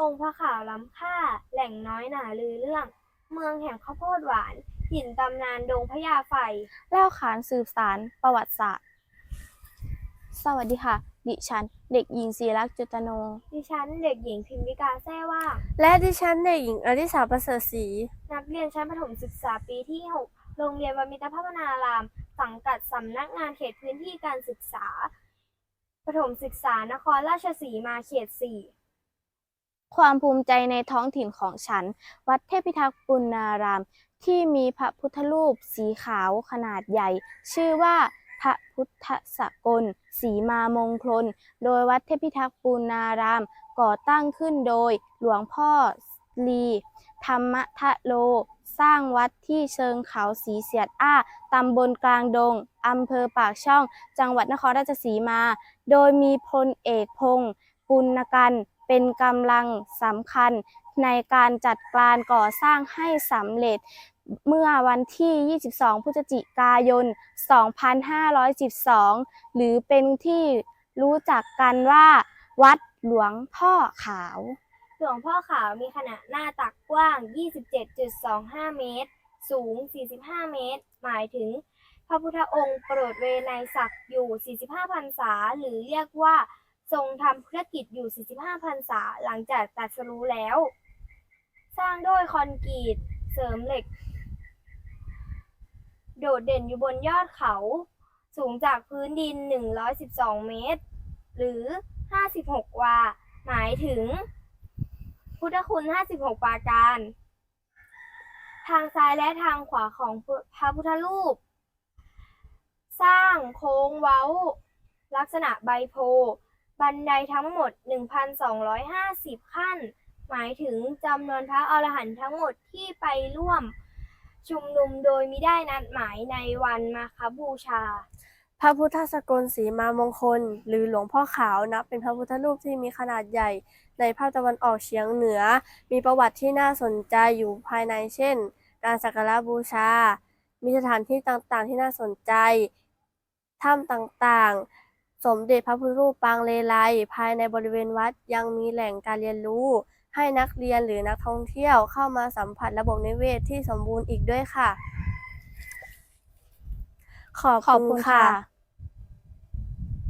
องค์พระขาวล้ำค่า แหล่งน้อยหนาลือเรื่อง เมืองแห่งข้าวโพดหวาน หินตำนานดงพญาไฟ เล่าขานสืบสารประวัติศาสตร์ สวัสดีค่ะ ดิฉัน เด็กหญิงศรีลักษณ์จุตโน ดิฉันเด็กหญิงพิมพิกาแซ่ว่างและดิฉันเด็กหญิงอริสาประเสริฐศรีนักเรียนชั้นประถมศึกษาปีที่ 6 โรงเรียนวมิตรพัฒนาราม สังกัดสำนักงานเขตพื้นที่การศึกษา ประถมศึกษานครราชสีมาเขต 4 ความภูมิใจในท้องถิ่นของฉัน วัดเทพิทักษ์ปุณณาราม ที่มีพระพุทธรูปสีขาวขนาดใหญ่ ชื่อว่าพระพุทธสกลสีมามงคล โดยวัดเทพิทักษ์ปุณณาราม ก่อตั้งขึ้นโดยหลวงพ่อลี ธรรมทะโล สร้างวัดที่เชิงเขาสีเสียดอ้า ตำบลกลางดง อำเภอปากช่อง จังหวัดนครราชสีมา โดยมีพลเอกพงศ์ปุณกัน เป็นกำลังสำคัญในการจัดการก่อสร้างให้สำเร็จเมื่อวันที่ 22 พฤศจิกายน 2512 หรือเป็นที่รู้จักกันว่า วัดหลวงพ่อขาว หลวงพ่อขาวมีขนาดหน้าตักกว้าง 27.25 เมตร สูง 45 เมตร หมายถึง พระพุทธองค์โปรดเวไนยศักดิ์อยู่ 45พรรษา หรือเรียกว่า ทรงทำธุรกิจอยู่ 45พรรษาหลังจากตรัสรู้แล้ว สร้างด้วยคอนกรีตเสริมเหล็ก โดดเด่นอยู่บนยอดเขา สูงจากพื้นดิน 112 เมตร หรือ 56 วา หมายถึง พุทธคุณ 56 ปาการ ทางซ้ายและทางขวาของพระพุทธรูป สร้างโค้งเว้า ลักษณะใบโพ บันไดทั้งหมด 1,250 ขั้น หมายถึงจำนวนพระอรหันต์ทั้งหมดที่ไปร่วมชุมนุมโดยมิได้นัดหมายในวันมาคบูชา พระพุทธสกลสีมามงคล หรือหลวงพ่อขาวนับเป็นพระพุทธรูปที่มีขนาดใหญ่ ในภาคตะวันออกเฉียงเหนือ มีประวัติที่น่าสนใจอยู่ภายในเช่น การสักการะบูชา มีสถานที่ต่างๆที่น่าสนใจ ถ้ำต่างๆ สมเด็จพระพุทธรูปปางเลไลภายในบริเวณวัดยังมีแหล่งการเรียนรู้ ให้นักเรียนหรือนักท่องเที่ยวเข้ามาสัมผัสระบบนิเวศที่สมบูรณ์อีกด้วยค่ะ ขอบคุณค่ะ